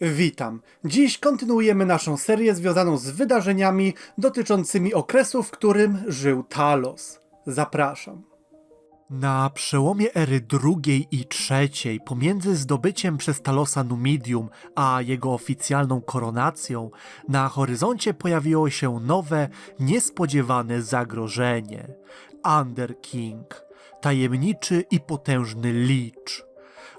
Witam. Dziś kontynuujemy naszą serię związaną z wydarzeniami dotyczącymi okresu, w którym żył Talos. Zapraszam. Na przełomie ery drugiej i trzeciej, pomiędzy zdobyciem przez Talosa Numidium a jego oficjalną koronacją, na horyzoncie pojawiło się nowe, niespodziewane zagrożenie. Under King, tajemniczy i potężny licz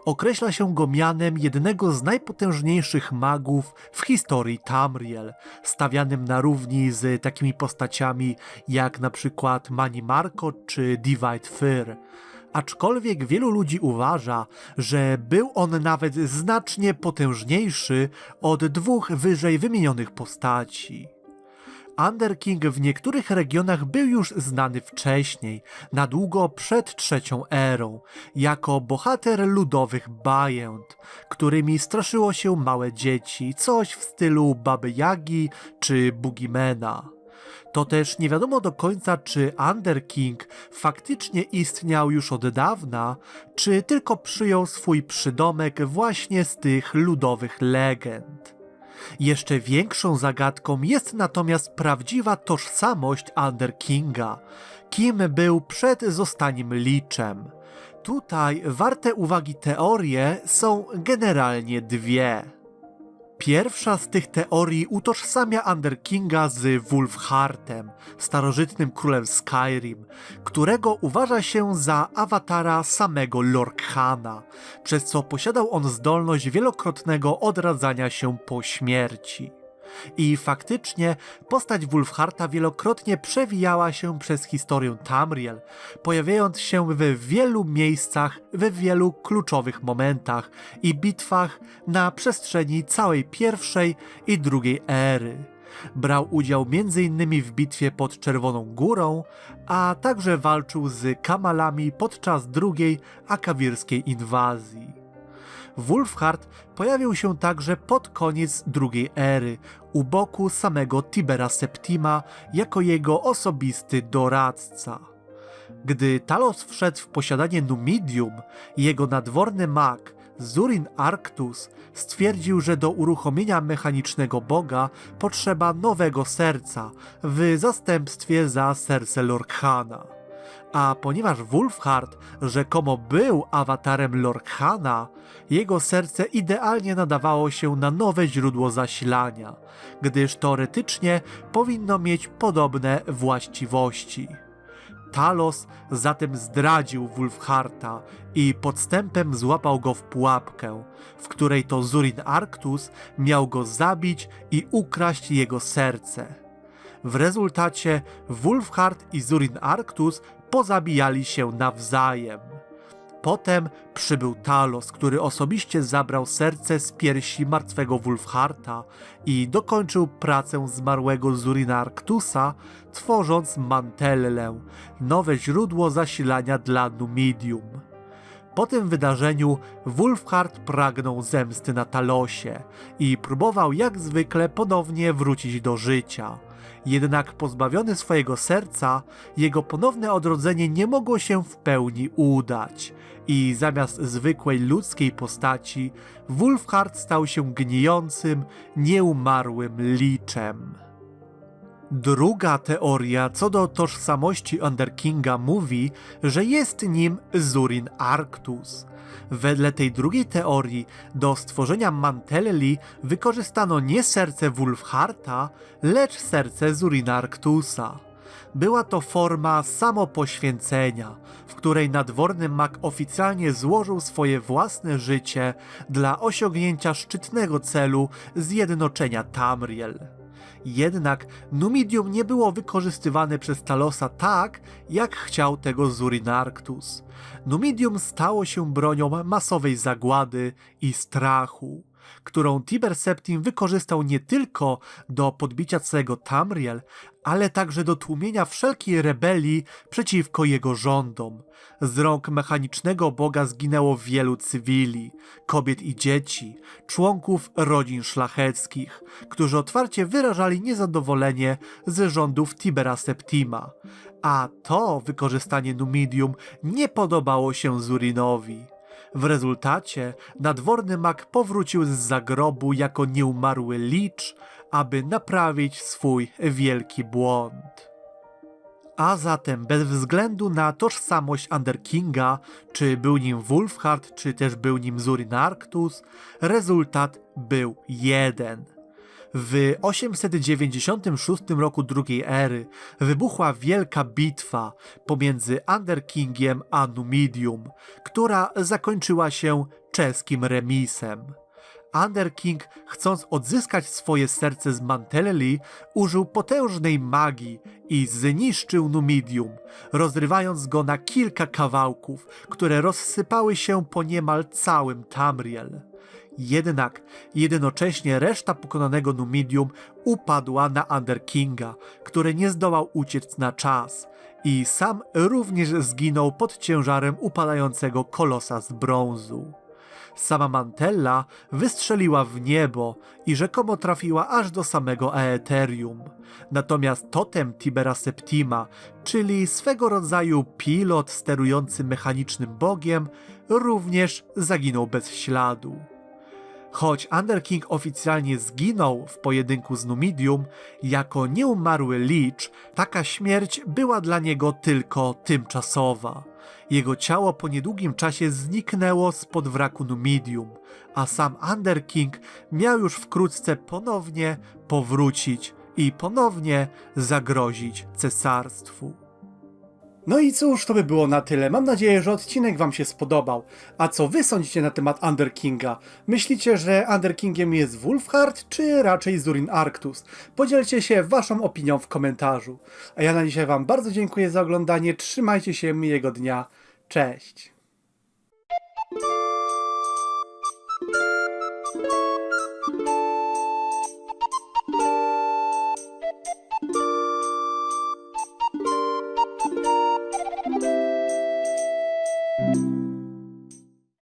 określa się go mianem jednego z najpotężniejszych magów w historii Tamriel, stawianym na równi z takimi postaciami jak na przykład Mani Marco czy Divide Fyr. Aczkolwiek wielu ludzi uważa, że był on nawet znacznie potężniejszy od dwóch wyżej wymienionych postaci. Under King w niektórych regionach był już znany wcześniej, na długo przed trzecią erą, jako bohater ludowych bajęt, którymi straszyło się małe dzieci, coś w stylu Baby Yagi czy Boogiemana. To też nie wiadomo do końca, czy Under King faktycznie istniał już od dawna, czy tylko przyjął swój przydomek właśnie z tych ludowych legend. Jeszcze większą zagadką jest natomiast prawdziwa tożsamość Under Kinga. Kim był przed zostaniem liczem? Tutaj warte uwagi teorie są generalnie dwie. Pierwsza z tych teorii utożsamia Under Kinga z Wulfhartem, starożytnym królem Skyrim, którego uważa się za awatara samego Lorkhana, przez co posiadał on zdolność wielokrotnego odradzania się po śmierci. I faktycznie postać Wulfharta wielokrotnie przewijała się przez historię Tamriel, pojawiając się w wielu miejscach, w wielu kluczowych momentach i bitwach na przestrzeni całej pierwszej i drugiej ery. Brał udział m.in. w bitwie pod Czerwoną Górą, a także walczył z Kamalami podczas drugiej akawirskiej inwazji. Wulfhart pojawił się także pod koniec drugiej ery, u boku samego Tibera Septima jako jego osobisty doradca. Gdy Talos wszedł w posiadanie Numidium, jego nadworny mag Zurin Arctus stwierdził, że do uruchomienia mechanicznego boga potrzeba nowego serca w zastępstwie za serce Lorkhana. A ponieważ Wulfhart rzekomo był awatarem Lorkhana, jego serce idealnie nadawało się na nowe źródło zasilania, gdyż teoretycznie powinno mieć podobne właściwości. Talos zatem zdradził Wulfharta i podstępem złapał go w pułapkę, w której to Zurin Arctus miał go zabić i ukraść jego serce. W rezultacie Wulfhart i Zurin Arctus pozabijali się nawzajem. Potem przybył Talos, który osobiście zabrał serce z piersi martwego Wulfharta i dokończył pracę zmarłego Zurina Arctusa, tworząc Mantellę, nowe źródło zasilania dla Numidium. Po tym wydarzeniu Wulfhart pragnął zemsty na Talosie i próbował jak zwykle ponownie wrócić do życia. Jednak pozbawiony swojego serca, jego ponowne odrodzenie nie mogło się w pełni udać i zamiast zwykłej ludzkiej postaci, Wulfhart stał się gnijącym, nieumarłym liczem. Druga teoria co do tożsamości Underkinga mówi, że jest nim Zurin Arctus. Wedle tej drugiej teorii do stworzenia Mantelli wykorzystano nie serce Wulfharta, lecz serce Zurina Arctusa. Była to forma samopoświęcenia, w której nadworny mag oficjalnie złożył swoje własne życie dla osiągnięcia szczytnego celu zjednoczenia Tamriel. Jednak Numidium nie było wykorzystywane przez Talosa tak, jak chciał tego Zurinarctus. Numidium stało się bronią masowej zagłady i strachu, którą Tiber Septim wykorzystał nie tylko do podbicia całego Tamriel, ale także do tłumienia wszelkiej rebelii przeciwko jego rządom. Z rąk mechanicznego boga zginęło wielu cywili, kobiet i dzieci, członków rodzin szlacheckich, którzy otwarcie wyrażali niezadowolenie z rządów Tibera Septima. A to wykorzystanie Numidium nie podobało się Zurinowi. W rezultacie nadworny mak powrócił z zagrobu jako nieumarły licz, aby naprawić swój wielki błąd. A zatem bez względu na tożsamość Underkinga, czy był nim Wulfhard, czy też był nim Zurin Arctus, rezultat był jeden. W 896 roku drugiej ery wybuchła wielka bitwa pomiędzy Underkingiem a Numidium, która zakończyła się czeskim remisem. Underking, chcąc odzyskać swoje serce z Mantelli, użył potężnej magii i zniszczył Numidium, rozrywając go na kilka kawałków, które rozsypały się po niemal całym Tamriel. Jednak jednocześnie reszta pokonanego Numidium upadła na Underkinga, który nie zdołał uciec na czas i sam również zginął pod ciężarem upadającego kolosa z brązu. Sama Mantella wystrzeliła w niebo i rzekomo trafiła aż do samego Aetherium. Natomiast totem Tibera Septima, czyli swego rodzaju pilot sterujący mechanicznym bogiem, również zaginął bez śladu. Choć Underking oficjalnie zginął w pojedynku z Numidium, jako nieumarły Lich, taka śmierć była dla niego tylko tymczasowa. Jego ciało po niedługim czasie zniknęło spod wraku Numidium, a sam Underking miał już wkrótce ponownie powrócić i ponownie zagrozić cesarstwu. No i cóż, to by było na tyle. Mam nadzieję, że odcinek Wam się spodobał. A co Wy sądzicie na temat Underkinga? Myślicie, że Underkingiem jest Wulfhard, czy raczej Zurin Arctus? Podzielcie się Waszą opinią w komentarzu. A ja na dzisiaj Wam bardzo dziękuję za oglądanie. Trzymajcie się miłego dnia. Cześć!